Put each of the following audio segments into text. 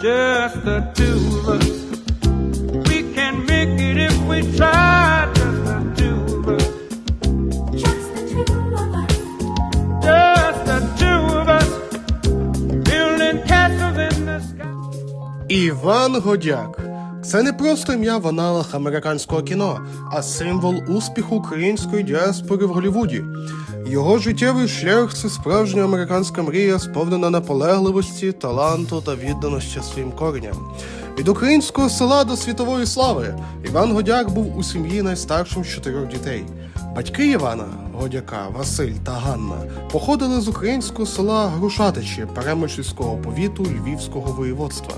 just the two of us. We can make it if we try, just the two of us. Just the two of us. Just the two of us. Building castles in the sky. Іван Годяк. Це не просто ім'я в аналах американського кіно, а символ успіху української діаспори в Голлівуді. Його життєвий шлях це справжня американська мрія, сповнена наполегливості, таланту та відданості своїм коренням. Від українського села до світової слави Іван Годяк був у сім'ї найстаршим з чотирьох дітей. Батьки Івана Годяка, Василь та Ганна походили з українського села Грушатичі Перемишльського повіту Львівського воєводства.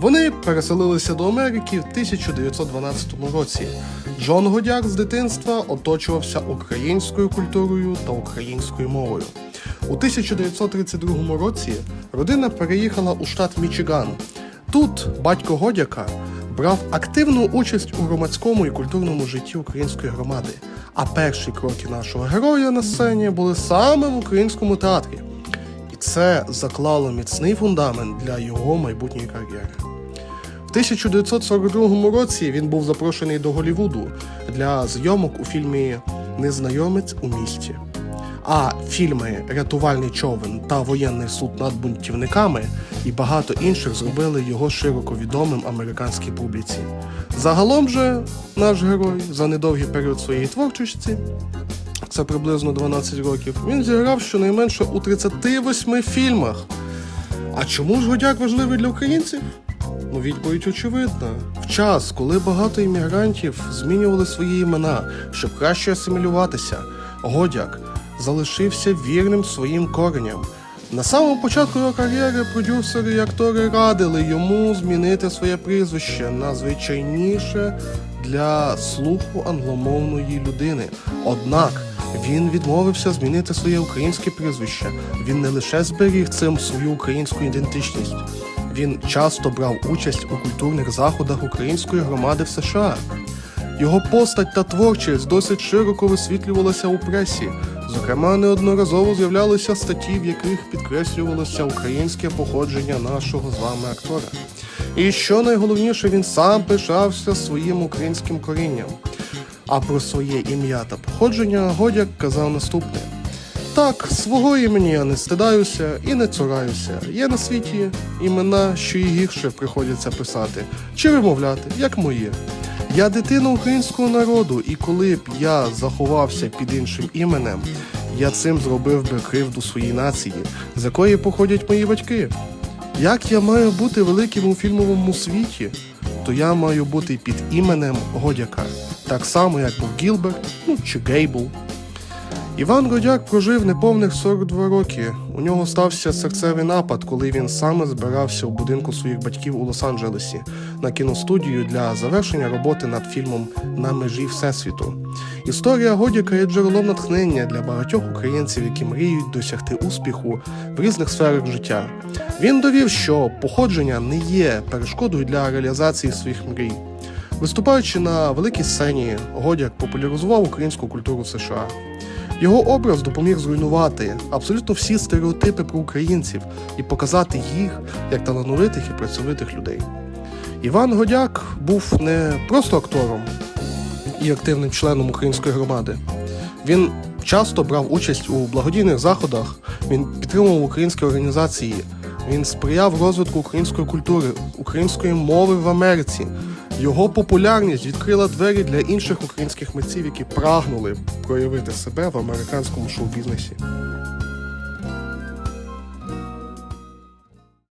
Вони переселилися до Америки в 1912 році. Джон Годяк з дитинства оточувався українською культурою та українською мовою. У 1932 році родина переїхала у штат Мічиган. Тут батько Годяка брав активну участь у громадському і культурному житті української громади. А перші кроки нашого героя на сцені були саме в українському театрі. Це заклало міцний фундамент для його майбутньої кар'єри. В 1942 році він був запрошений до Голлівуду для зйомок у фільмі Незнайомець у місті. А фільми Рятувальний човен та Воєнний суд над бунтівниками і багато інших зробили його широко відомим американській публіці. Загалом же наш герой за недовгий період своєї творчості, це приблизно 12 років, він зіграв щонайменше у 38 фільмах. А чому ж Годяк важливий для українців? Ну, відповідь очевидна. В час, коли багато іммігрантів змінювали свої імена, щоб краще асимілюватися, Годяк залишився вірним своїм кореням. На самому початку його кар'єри продюсери і актори радили йому змінити своє прізвище на звичайніше для слуху англомовної людини. Однак він відмовився змінити своє українське прізвище. Він не лише зберіг цим свою українську ідентичність. Він часто брав участь у культурних заходах української громади в США. Його постать та творчість досить широко висвітлювалася у пресі. Зокрема, неодноразово з'являлися статті, в яких підкреслювалося українське походження нашого з вами актора. І що найголовніше, він сам пишався своїм українським корінням. А про своє ім'я та походження Годяк казав наступне. Так, свого імені я не стидаюся і не цураюся. Є на світі імена, що і гірше приходиться писати чи вимовляти, як моє. Я дитина українського народу, і коли б я заховався під іншим іменем, я цим зробив би кривду своїй нації, з якої походять мої батьки. Як я маю бути великим у фільмовому світі, то я маю бути під іменем Годяка, так само як був Гілберт, ну чи Гейбл. Іван Годяк прожив неповних 42 роки. У нього стався серцевий напад, коли він саме збирався у будинку своїх батьків у Лос-Анджелесі на кіностудію для завершення роботи над фільмом На межі Всесвіту. Історія Годяка є джерелом натхнення для багатьох українців, які мріють досягти успіху в різних сферах життя. Він довів, що походження не є перешкодою для реалізації своїх мрій. Виступаючи на великій сцені, Годяк популяризував українську культуру США. Його образ допоміг зруйнувати абсолютно всі стереотипи про українців і показати їх як талановитих і працьовитих людей. Іван Годяк був не просто актором і активним членом української громади. Він часто брав участь у благодійних заходах, він підтримував українські організації, він сприяв розвитку української культури, української мови в Америці. Його популярність відкрила двері для інших українських митців, які прагнули проявити себе в американському шоу-бізнесі.